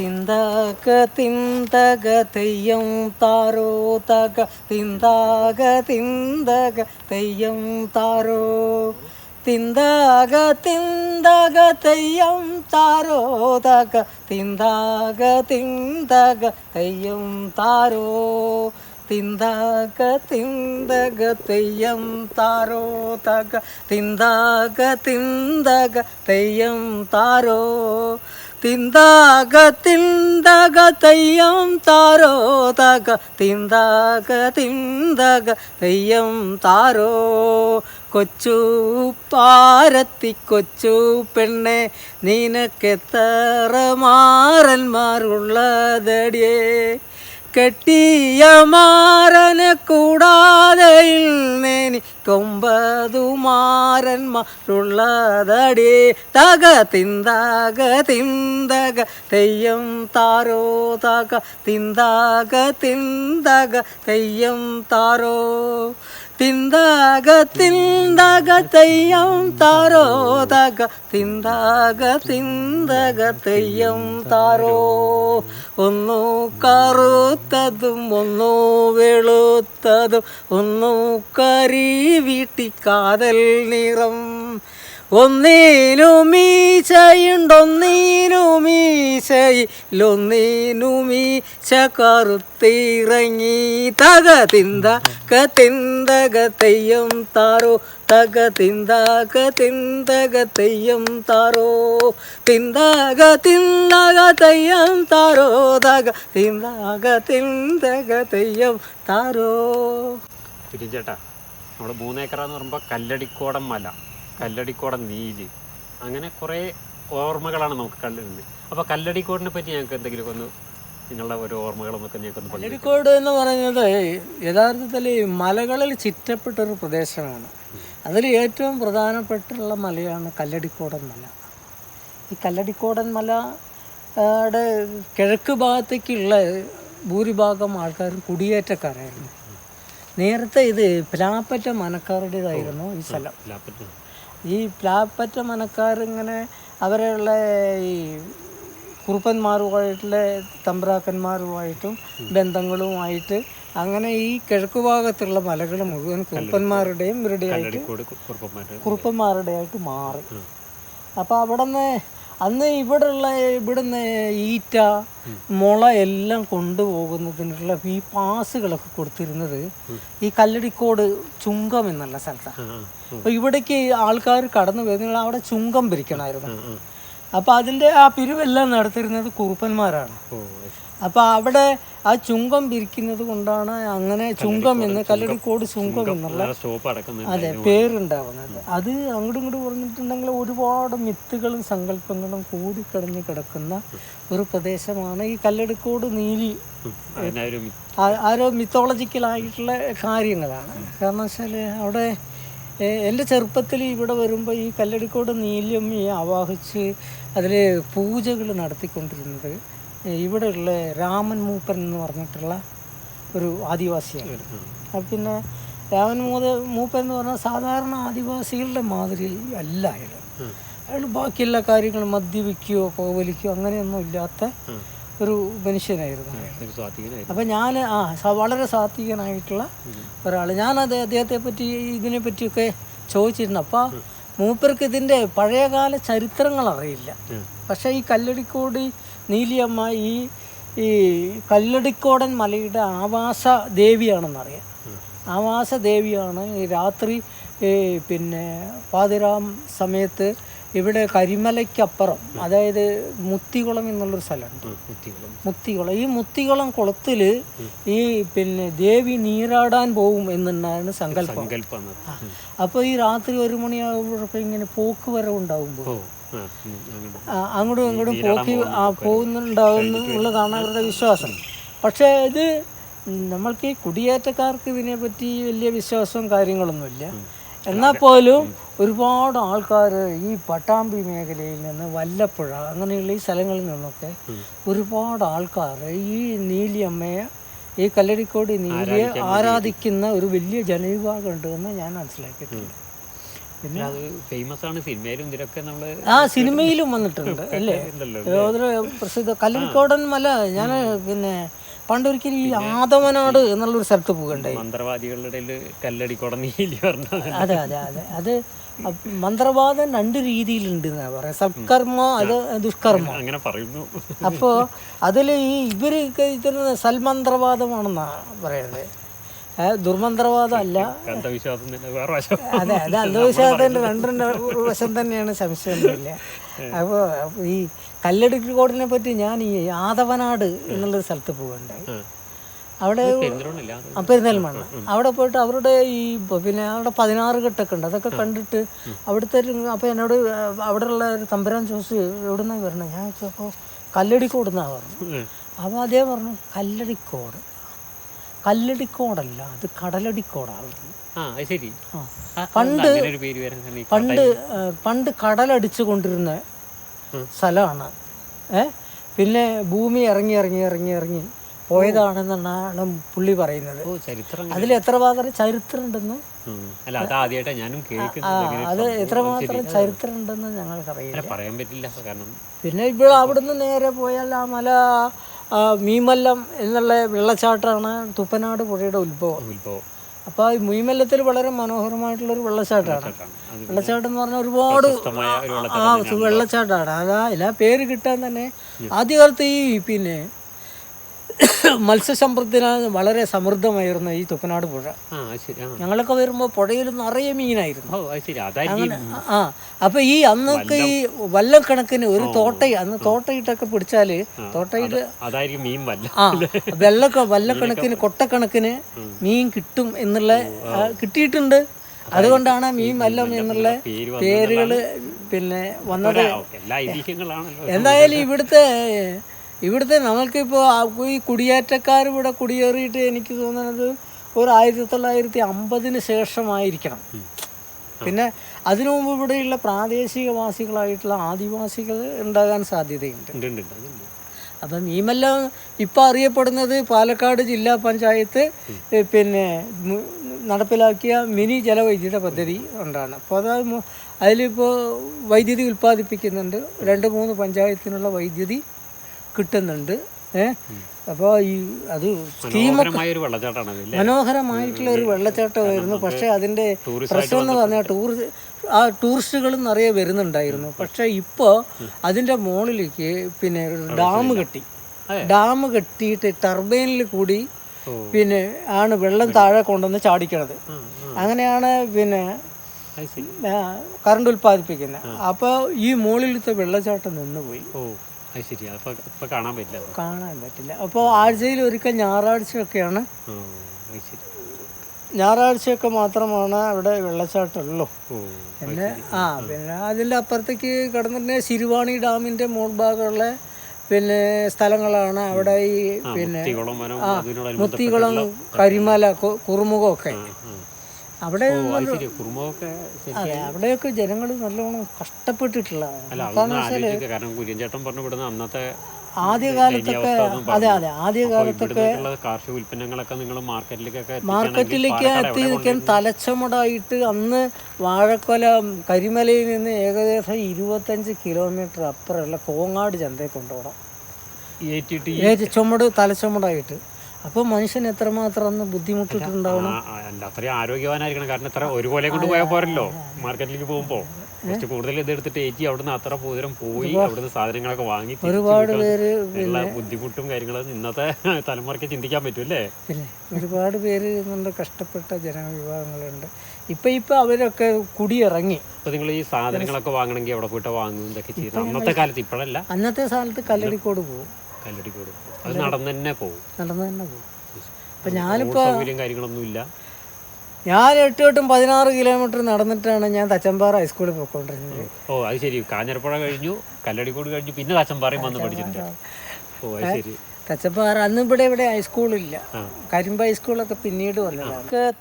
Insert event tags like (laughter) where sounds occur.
തിന്തക തിന്തക തെയ്യം താരോ തക തിന്താക തിന്തക തെയ്യം താരോ. തിന്താക തിന്തക തെയ്യം താരോ തക തിന്താക തിന്തക തെയ്യം താരോ. തിന്താക തിന്തക തെയ്യം താരോ തക തിന്താക തിന്തക തെയ്യം താരോ. തിന്താക തിന്തക തെയ്യം താരോ തക തിന്താക തിന്തക തെയ്യം താരോ. കൊച്ചു പാരത്തി കൊച്ചു പെണ്ണെ നിനക്കെത്ര മാറന്മാരുള്ളതടിയേ. കെട്ടിയ മാരനെ കൂടാതെ നേനി മാരന്മാരുള്ളതടി. തക തിന്തക തിന്തക തെയ്യം താരോ തക തിന്തക തിന്തക തെയ്യം താരോ. തിന്തക തിന്തക തെയ്യം താരോ. തക തിന്തക തിന്തക തെയ്യം താരോ ഒന്നു കറുത്തതും ഒന്നു വെളുത്തതും ഒന്നു കരി വീട്ടിക്കാതൽ നിറം. ഒന്നീനുമീശയുണ്ടൊന്നീനുമീശയിലൊന്നീനുമീശ കറുത്തിറങ്ങി തക തിന്തക തിന്തക തെയ്യം താരോ തക തിന്തക തിന്തക തെയ്യം താരോ തിന്തക തിന്തക തെയ്യം താരോ തക തിന്തക തിന്തക തെയ്യം താരോ. ചേട്ടാ നമ്മൾ മൂന്നേക്കറാന്ന് പറയുമ്പോൾ കല്ലടിക്കോടം മല. കല്ലടിക്കോടൻ നീൽ അങ്ങനെ കുറേ ഓർമ്മകളാണ് നമുക്ക് കല്ലുണ്ട് അപ്പോൾ കല്ലടിക്കോടിനെ പറ്റി ഞങ്ങൾക്ക് എന്തെങ്കിലും ഒന്ന് നിങ്ങളുടെ ഒരു ഓർമ്മകളൊന്നൊക്കെ ഞങ്ങൾക്ക് പങ്കു എന്ന് പറയുന്നത് യഥാർത്ഥത്തിൽ മലകളിൽ ചുറ്റപ്പെട്ടൊരു പ്രദേശമാണ്. അതിൽ ഏറ്റവും പ്രധാനപ്പെട്ടുള്ള മലയാണ് കല്ലടിക്കോടൻ മല. ഈ കല്ലടിക്കോടൻ മല യുടെ കിഴക്ക് ഭാഗത്തേക്കുള്ള ഭൂരിഭാഗം ആൾക്കാരും കുടിയേറ്റക്കാരായിരുന്നു. നേരത്തെ ഇത് പ്ലാപ്പറ്റ മനക്കാരുടേതായിരുന്നു ഈ സ്ഥലം. ഈ പ്ലാപ്പറ്റ മനക്കാരിങ്ങനെ അവരുള്ള ഈ കുറുപ്പന്മാരുമായിട്ടുള്ള തമ്പ്രാക്കന്മാരുമായിട്ടും ബന്ധങ്ങളുമായിട്ട് അങ്ങനെ ഈ കിഴക്ക് ഭാഗത്തുള്ള മലകൾ മുഴുവൻ കുറുപ്പന്മാരുടെയും ഇവരുടെയായിട്ട് കുറുപ്പന്മാരുടെ ആയിട്ട് മാറി. അപ്പോൾ അവിടെ നിന്ന് അന്ന് ഇവിടെയുള്ള ഇവിടുന്ന് ഈറ്റ മുള എല്ലാം കൊണ്ടുപോകുന്നതിനുള്ള ഈ പാസുകളൊക്കെ കൊടുത്തിരുന്നത് ഈ കല്ലടിക്കോട് ചുങ്കം എന്നുള്ള സ്ഥലത്താണ് അപ്പോൾ ഇവിടേക്ക് ആൾക്കാർ കടന്നു വരുന്ന അവിടെ ചുങ്കം പിരിക്കണമായിരുന്നു അപ്പോൾ അതിന്റെ ആ പിരിവെല്ലാം നടത്തിയിരുന്നത് കുറുപ്പന്മാരാണ്. അപ്പോൾ അവിടെ ആ ചുങ്കം പിരിക്കുന്നത് കൊണ്ടാണ് അങ്ങനെ ചുങ്കം എന്ന് കല്ലടിക്കോട് ചുങ്കം. എന്നുള്ള അതെ പേരുണ്ടാവുന്നത്. അത് അങ്ങോട്ടും ഇങ്ങോട്ടും പറഞ്ഞിട്ടുണ്ടെങ്കിൽ ഒരുപാട് മിത്തുകളും സങ്കല്പങ്ങളും കൂടിക്കടഞ്ഞു കിടക്കുന്ന ഒരു പ്രദേശമാണ് ഈ കല്ലടിക്കോട് നീലി. ആരോ മിത്തോളജിക്കൽ ആയിട്ടുള്ള മിത്തോളജിക്കലായിട്ടുള്ള കാര്യങ്ങളാണ്. കാരണം വെച്ചാൽ അവിടെ എന്റെ ചെറുപ്പത്തിൽ ഇവിടെ വരുമ്പോൾ ഈ കല്ലടിക്കോട് നീലമ്മയെ ആവാഹിച്ച് അതിൽ പൂജകൾ നടത്തിക്കൊണ്ടിരുന്നത്. ഇവിടെയുള്ള രാമൻ മൂപ്പൻ എന്ന് പറഞ്ഞിട്ടുള്ള ഒരു ആദിവാസിയാണ്. അത് പിന്നെ രാമൻ മൂത മൂപ്പൻ എന്ന് പറഞ്ഞാൽ സാധാരണ ആദിവാസികളുടെ മാതിരി അല്ല അയാൾ. അയാൾ ബാക്കിയെല്ലാ കാര്യങ്ങളും മദ്യപിക്കുകയോ പുകവലിക്കുകയോ അങ്ങനെയൊന്നും ഇല്ലാത്ത ഒരു മനുഷ്യനായിരുന്നു അപ്പം ഞാൻ ആ വളരെ സാത്വികനായിട്ടുള്ള ഒരാൾ ഞാനത് അദ്ദേഹത്തെ പറ്റി ഇതിനെ പറ്റിയൊക്കെ ചോദിച്ചിരുന്നു. അപ്പോൾ മൂപ്പർക്ക് ഇതിന്റെ പഴയകാല ചരിത്രങ്ങൾ അറിയില്ല. പക്ഷേ ഈ കല്ലടിക്കോടി നീലിയമ്മ ഈ ഈ കല്ലടിക്കോടൻ മലയുടെ ആവാസ ദേവിയാണെന്നറിയാം ആവാസ ദേവിയാണ് ഈ രാത്രി പിന്നെ പാതിരാം സമയത്ത് ഇവിടെ കരിമലയ്ക്കപ്പുറം അതായത് മുത്തികുളം എന്നുള്ളൊരു സ്ഥലമുണ്ട്. മുത്തികുളം. മുത്തികുളം. ഈ മുത്തികുളം കുളത്തിൽ ഈ പിന്നെ ദേവി നീരാടാൻ പോകും എന്നാണ് സങ്കല്പം. അപ്പോൾ ഈ രാത്രി ഒരു മണിയാകുമ്പോഴൊക്കെ ഇങ്ങനെ പോക്ക് വരവ് ഉണ്ടാകുമ്പോൾ ഓ ആ ഉം, ആ, അങ്ങോട്ടും ഇങ്ങോട്ടും പോക്കി ആ പോകുന്നുണ്ടാവുന്നുള്ളതാണ് അവരുടെ വിശ്വാസം. പക്ഷേ ഇത് നമ്മൾക്ക് ഈ കുടിയേറ്റക്കാർക്ക് ഇതിനെപ്പറ്റി വലിയ വിശ്വാസവും കാര്യങ്ങളൊന്നുമില്ല. എന്നാൽ പോലും ഒരുപാട് ആൾക്കാർ ഈ പട്ടാമ്പി മേഖലയിൽ നിന്ന് വല്ലപ്പുഴ അങ്ങനെയുള്ള ഈ സ്ഥലങ്ങളിൽ നിന്നൊക്കെ ഒരുപാട് ആൾക്കാർ ഈ നീലിയമ്മയെ ഈ കല്ലടിക്കോട് നീലിയെ ആരാധിക്കുന്ന ഒരു വലിയ ജനവിഭാഗം ഉണ്ട് എന്ന് ഞാൻ മനസ്സിലാക്കിയിട്ടുണ്ട്. പിന്നെ അത് ഫേമസ് ആണ് സിനിമയിലും ഇതിലൊക്കെ നമ്മൾ ആ സിനിമയിലും വന്നിട്ടുണ്ട് അല്ലേ? പ്രസിദ്ധ കല്ലടിക്കോടൻ മല ഞാൻ പിന്നെ പണ്ടൊരിക്കലും ഈ ആദവനാട് എന്നുള്ളൊരു സ്ഥലത്ത് പോകണ്ടായി മന്ത്രവാദികളുടെ കല്ലടി അതെ അതെ അതെ. അത് മന്ത്രവാദം രണ്ട് രീതിയിലുണ്ട് എന്നാ പറയാം സത്കർമ്മ അത് ദുഷ്കർമ്മ. അങ്ങനെ പറയുന്നു. അപ്പോ അതിൽ ഈ ഇവർ ഇതിന് സൽമന്ത്രവാദമാണെന്നാ പറയുന്നത് ദുർമന്ത്രവാദം അല്ല അതെ അത് അന്ധവിശ്വാസത്തിന്റെ രണ്ടിന്റെ വശം തന്നെയാണ് സംശയമൊന്നുമില്ല. അപ്പോൾ ഈ കല്ലടിക്കോടിനെ പറ്റി ഞാൻ ഈ ആദവനാട് എന്നുള്ളൊരു സ്ഥലത്ത് പോകണ്ടായി അവിടെ ആ, അവിടെ പോയിട്ട് അവരുടെ ഈ പിന്നെ അവിടെ പതിനാറ് കെട്ടൊക്കെ ഉണ്ട്. അതൊക്കെ കണ്ടിട്ട് അവിടുത്തെ അപ്പൊ അപ്പോൾ എന്നോട് അവിടെയുള്ള ഒരു തമ്പുരാൻ ചോസ് എവിടെ നിന്നാണ് വരണം? ഞാൻ ചോദിച്ചപ്പോൾ കല്ലടിക്കോട് എന്നാണ് പറഞ്ഞു അപ്പൊ അപ്പോൾ അതേ പറഞ്ഞു കല്ലടിക്കോട്. കല്ലടിക്കോടല്ല അത് കടലടിക്കോടാണ്. പണ്ട് പണ്ട് പണ്ട് കടലടിച്ചു കൊണ്ടിരുന്ന. സ്ഥലമാണ്. ഏഹ് പിന്നെ ഭൂമി ഇറങ്ങി ഇറങ്ങി ഇറങ്ങി ഇറങ്ങി പോയതാണെന്നാണ് പുള്ളി പറയുന്നത്. അതിൽ എത്രമാത്രം ചരിത്രം ഉണ്ടെന്ന് അത്. എത്രമാത്രം ചരിത്രം ഉണ്ടെന്ന് ഞങ്ങൾക്കറിയില്ല പറയാൻ പറ്റില്ല കാരണം പിന്നെ ഇവിടെ അവിടുന്ന് നേരെ പോയാൽ ആ മല മീമല്ലം എന്നുള്ള വെള്ളച്ചാട്ടമാണ് തുപ്പനാട് പുഴയുടെ ഉത്ഭവം. ഉത്ഭവം. അപ്പോൾ ഈ മുയിമല്ലത്തിൽ വളരെ മനോഹരമായിട്ടുള്ളൊരു വെള്ളച്ചാട്ടമാണ്. വെള്ളച്ചാട്ടം എന്ന് പറഞ്ഞാൽ ഒരുപാട് ആ വെള്ളച്ചാട്ടമാണ്. അതാ എല്ലാ പേര് കിട്ടാൻ തന്നെ ആദ്യകാലത്ത് ഈ പിന്നെ മത്സ്യസമ്പത്തിനാണ് വളരെ സമൃദ്ധമായിരുന്നു ഈ തുപ്പനാട് പുഴ. ഞങ്ങളൊക്കെ വരുമ്പോൾ പുഴയിൽ നിറയെ മീനായിരുന്നു. ആ അപ്പൊ ഈ അന്നൊക്കെ ഈ വല്ലക്കണക്കിന് ഒരു തോട്ട അന്ന് തോട്ടയിട്ടൊക്കെ പിടിച്ചാൽ തോട്ടയിട്ട് ആ വെള്ളക്ക വല്ലക്കണക്കിന് കൊട്ടക്കണക്കിന് മീൻ കിട്ടും എന്നുള്ള കിട്ടിയിട്ടുണ്ട്. അതുകൊണ്ടാണ് മീൻ വല്ലം എന്നുള്ള പേര് പേരുകൾ പിന്നെ വന്നത്. എന്തായാലും ഇവിടുത്തെ ഇവിടുത്തെ നമ്മൾക്കിപ്പോൾ ഈ കുടിയേറ്റക്കാർ ഇവിടെ കുടിയേറിയിട്ട് എനിക്ക് തോന്നുന്നത് ഒരു ആയിരത്തി തൊള്ളായിരത്തി അമ്പതിന് ശേഷമായിരിക്കണം. പിന്നെ അതിനു മുമ്പ് ഇവിടെയുള്ള പ്രാദേശികവാസികളായിട്ടുള്ള ആദിവാസികൾ ഉണ്ടാകാൻ സാധ്യതയുണ്ട്. അപ്പം ഈമെല്ലാം ഇപ്പം അറിയപ്പെടുന്നത് പാലക്കാട് ജില്ലാ പഞ്ചായത്ത് പിന്നെ നടപ്പിലാക്കിയ മിനി ജലവൈദ്യുത പദ്ധതി കൊണ്ടാണ്. അപ്പോൾ അത് അതിലിപ്പോൾ വൈദ്യുതി ഉൽപ്പാദിപ്പിക്കുന്നുണ്ട്. രണ്ട് മൂന്ന് പഞ്ചായത്തിനുള്ള വൈദ്യുതി കിട്ടുന്നുണ്ട്. ഏ? അപ്പോൾ ഈ അത് സ്കീമൊക്കെ മനോഹരമായിട്ടുള്ള ഒരു വെള്ളച്ചാട്ടമായിരുന്നു. പക്ഷേ അതിന്റെ പ്രശ്നം എന്ന് പറഞ്ഞാൽ ടൂർ ആ ടൂറിസ്റ്റുകളും നിറയെ വരുന്നുണ്ടായിരുന്നു. പക്ഷേ ഇപ്പോൾ അതിന്റെ മുകളിലേക്ക് പിന്നെ ഡാം കെട്ടി. ഡാം കെട്ടിയിട്ട് ടർബൈനിൽ കൂടി പിന്നെ ആണ് വെള്ളം താഴെ കൊണ്ടുവന്ന് ചാടിക്കണത്. അങ്ങനെയാണ് പിന്നെ കറണ്ട് ഉൽപ്പാദിപ്പിക്കുന്നത്. അപ്പോൾ ഈ മുകളിലത്തെ വെള്ളച്ചാട്ടം നിന്നുപോയി. അത് അപ്പൊ കാണാൻ പറ്റില്ല കാണാൻ പറ്റില്ല. അപ്പോൾ ആഴ്ചയിൽ ഒരിക്കൽ ഞായറാഴ്ചയൊക്കെയാണ്. ഞായറാഴ്ചയൊക്കെ മാത്രമാണ് അവിടെ വെള്ളച്ചാട്ടമുള്ളൂ. പിന്നെ ആ പിന്നെ അതിന്റെ അപ്പുറത്തേക്ക് കിടന്നിട്ട് ശിരുവാണി ഡാമിന്റെ മുൾഭാഗമുള്ള പിന്നെ സ്ഥലങ്ങളാണ് അവിടെ ഈ പിന്നെ മുത്തികുളം കരിമല കുറുമുഖമൊക്കെ. അവിടെ അതെ അവിടെയൊക്കെ ജനങ്ങൾ നല്ലോണം കഷ്ടപ്പെട്ടിട്ടുള്ളതാണ് ആദ്യകാലത്തൊക്കെ അതെ അതെ ആദ്യകാലത്തൊക്കെ കാർഷിക ഉൽപ്പന്നങ്ങളൊക്കെ നിങ്ങൾ മാർക്കറ്റിലേക്കൊക്കെ മാർക്കറ്റിലേക്ക് എത്തി നിൽക്കാൻ തലച്ചമുടായിട്ട് അന്ന് വാഴക്കൊല കരിമലയിൽ നിന്ന് ഏകദേശം ഇരുപത്തഞ്ച് കിലോമീറ്റർ അപ്പുറമുള്ള കോങ്ങാട് ചന്തയിൽ കൊണ്ടുപോകണം. ചുമട് തലച്ചുമടായിട്ട്. അപ്പോൾ മനുഷ്യൻ എത്രമാത്രം അന്ന് ബുദ്ധിമുട്ടിട്ടുണ്ടാവണം? ആ, അത്രയും ആരോഗ്യവാനായിരിക്കണം. കാരണം ഇത്ര ഒരു കൊലയും കൊണ്ട് പോയാൽ പോരല്ലോ. മാർക്കറ്റിലേക്ക് പോകുമ്പോ. കുറച്ച് കൂടുതൽ ഇത് എടുത്തിട്ട് ഏറ്റി അവിടുന്ന് അത്ര പൂരം പോയി അവിടുന്ന് സാധനങ്ങളൊക്കെ വാങ്ങി ഒരുപാട് പേര് ഉള്ള ബുദ്ധിമുട്ടും കാര്യങ്ങളും ഇന്നത്തെ (laughs) തലമുറയ്ക്ക് ചിന്തിക്കാൻ പറ്റും അല്ലേ ഒരുപാട് പേര് നമ്മുടെ കഷ്ടപ്പെട്ട ജനവിഭാഗങ്ങളുണ്ട്. ഇപ്പൊ ഇപ്പൊ അവരൊക്കെ കുടിയിറങ്ങി. അപ്പൊ നിങ്ങൾ ഈ സാധനങ്ങളൊക്കെ വാങ്ങണമെങ്കിൽ അവിടെ പോയിട്ട് വാങ്ങും ഇതൊക്കെ ചെയ്യുന്നത് അന്നത്തെ കാലത്ത് ഇപ്പോഴല്ല. അന്നത്തെ കാലത്ത് കല്ലടിക്കോട് പോകും കല്ലടിക്കോട് പോകും അത് നടന്നു തന്നെ പോകും നടന്നു തന്നെ പോകും അപ്പൊ ഞാനിപ്പോ കാര്യങ്ങളൊന്നും ഇല്ല. ഞാൻ എട്ട് എട്ടും പതിനാറ് കിലോമീറ്റർ നടന്നിട്ടാണ് ഞാൻ തച്ചമ്പാറ ഹൈസ്കൂളിൽ പോയിക്കൊണ്ടിരുന്നത്. ഓ അത് ശരി. കാഞ്ഞിരപ്പുഴ കഴിഞ്ഞു കല്ലടിക്കോട് കഴിഞ്ഞു പിന്നെ തച്ചമ്പാറയും വന്ന് പഠിച്ചിട്ടുണ്ട്. ഓ അത് ശരി. തച്ചപ്പാറ അന്ന് ഇവിടെ ഇവിടെ ഹൈസ്കൂളില്ല. കരിമ്പ ഹൈസ്കൂളൊക്കെ പിന്നീട് വന്നതാണ്. ക